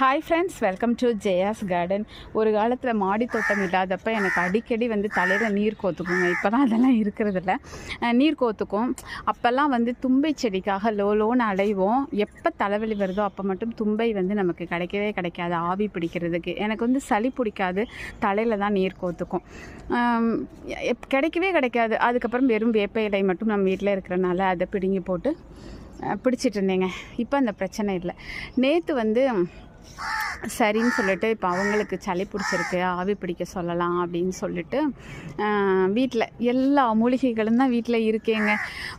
Hi friends welcome to Jaya's garden ஒரு காலத்தில் மாடி தோட்டம் இல்லாதப்ப எனக்கு அடிக்கடி வந்து தலையில் நீர் கோத்துக்குங்க. இப்போ தான் அதெல்லாம் இருக்கிறதில்ல. நீர் கோத்துக்கும். அப்போல்லாம் வந்து தும்பை செடிக்காக லோ லோன்னு அலைவோம். எப்போ தலைவலி வருதோ அப்போ மட்டும் தும்பை வந்து நமக்கு கிடைக்கவே கிடைக்காது. ஆவி பிடிக்கிறதுக்கு. எனக்கு வந்து சளி பிடிக்காது. தலையில் தான் நீர் கோத்துக்கும். கிடைக்கவே கிடைக்காது. அதுக்கப்புறம் வெறும் வேப்ப இலை மட்டும் நம்ம வீட்டில் இருக்கிறனால அதை பிடுங்கி போட்டு பிடிச்சிட்டு இருந்தேங்க. இப்போ அந்த பிரச்சனை இல்லை. நேற்று வந்து சரின்னு சொல்லிட்டு இப்போ அவங்களுக்கு சளி பிடிச்சிருக்கு ஆவி பிடிக்க சொல்லலாம் அப்படின்னு சொல்லிட்டு வீட்டில் எல்லா மூலிகைகளும் தான் வீட்டில் இருக்கேங்க.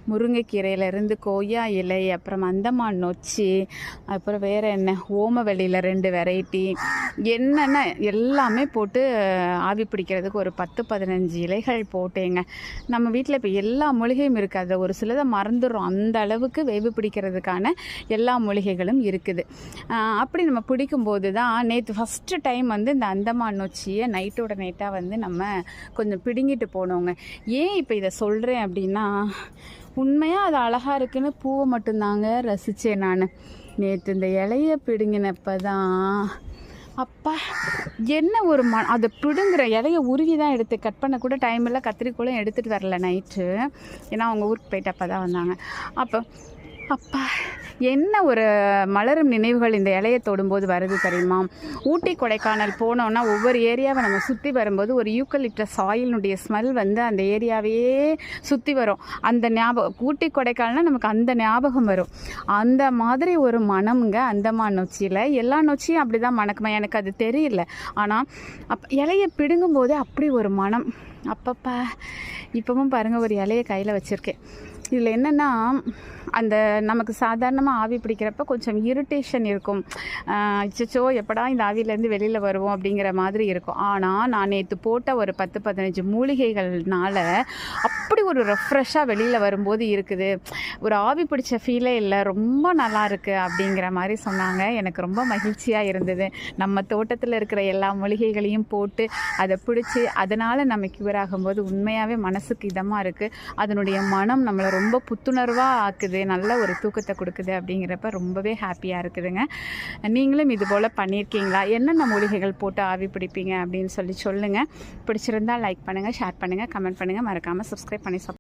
முருங்கைக்கீரையிலேருந்து கொய்யா இலை அப்புறம் அந்தமான் நொச்சி அப்புறம் வேறு என்ன ஓமவெளியில் ரெண்டு வெரைட்டி என்னென்ன எல்லாமே போட்டு ஆவி பிடிக்கிறதுக்கு ஒரு பத்து பதினஞ்சு இலைகள் போட்டேங்க. நம்ம வீட்டில் இப்போ எல்லா மூலிகையும் இருக்காது ஒரு சிலதை மறந்துடும் அந்த அளவுக்கு வேவு பிடிக்கிறதுக்கான எல்லா மூலிகைகளும் இருக்குது. அப்படி நம்ம பிடிக்கும்போது தான் நேற்று ஃபஸ்ட்டு டைம் வந்து இந்த அந்தமான் நொச்சியை நைட்டோட நைட்டாக வந்து நம்ம கொஞ்சம் பிடுங்கிட்டு போனோங்க. ஏன் இப்போ இதை சொல்கிறேன் அப்படின்னா உண்மையாக அது அழகாக இருக்குன்னு பூவை மட்டும்தாங்க ரசித்தேன் நான். நேற்று இந்த இலைய பிடுங்கினப்போ தான் அப்பா என்ன ஒரு ம அதை பிடுங்குற இலைய உருவி தான் எடுத்து கட் பண்ண கூட டைம் இல்லை கத்திரிக்கோளும் எடுத்துகிட்டு வரல நைட்டு ஏன்னா அவங்க ஊருக்கு போயிட்டு அப்போ தான் வந்தாங்க. அப்போ அப்பா என்ன ஒரு மலரும் நினைவுகள் இந்த இலையை தொடும்போது வருது தெரியுமா? ஊட்டி கொடைக்கானல் போனோன்னா ஒவ்வொரு ஏரியாவை நம்ம சுற்றி வரும்போது ஒரு யூக்கலிப்டஸ் ஆயிலினுடைய ஸ்மெல் வந்து அந்த ஏரியாவையே சுற்றி வரும். அந்த ஞாபகம் ஊட்டி கொடைக்கானல் நமக்கு அந்த ஞாபகம் வரும். அந்த மாதிரி ஒரு மனம்ங்க அந்தமான் நொச்சியில். எல்லா நொச்சியும் அப்படி தான் மணக்குமா? எனக்கு அது தெரியல. ஆனால் அப் இலையை பிடுங்கும்போது அப்படி ஒரு மனம். அப்பப்பா இப்பவும் பாருங்கள் ஒரு இலையை கையில் வச்சுருக்கேன். இதில் என்னென்னா அந்த நமக்கு சாதாரணமாக ஆவி பிடிக்கிறப்ப கொஞ்சம் இரிட்டேஷன் இருக்கும். அச்சோ எப்படா இந்த ஆவியிலேருந்து வெளியில் வருவோம் அப்படிங்கிற மாதிரி இருக்கும். ஆனால் நான் நேற்று போட்ட ஒரு பத்து பதினஞ்சு மூலிகைகள்னால அப்படி ஒரு ரெஃப்ரெஷ்ஷாக வெளியில் வரும்போது இருக்குது. ஒரு ஆவி பிடிச்ச ஃபீலே இல்லை ரொம்ப நல்லா இருக்குது அப்படிங்கிற மாதிரி சொன்னாங்க. எனக்கு ரொம்ப மகிழ்ச்சியாக இருந்தது. நம்ம தோட்டத்தில் இருக்கிற எல்லா மூலிகைகளையும் போட்டு அதை பிடிச்சி அதனால் நம்ம கியூர் ஆகும்போது உண்மையாகவே மனசுக்கு இதமாக இருக்குது அதனுடைய மனம் நம்மளை ரொம்ப புத்துணர்வாக ஆக்குது. நல்ல ஒரு தூக்கத்தை கொடுக்குது அப்படிங்கிறப்ப ரொம்பவே ஹாப்பியாக இருக்குதுங்க. நீங்களும் இது போல் பண்ணியிருக்கீங்களா? என்னென்ன மூலிகைகள் போட்டு ஆவி பிடிப்பீங்க அப்படின்னு சொல்லி சொல்லுங்கள் பிடிச்சிருந்தா லைக் பண்ணுங்கள் ஷேர் பண்ணுங்கள் கமெண்ட் பண்ணுங்கள் மறக்காமல் சப்ஸ்கிரைப் பண்ணி சப்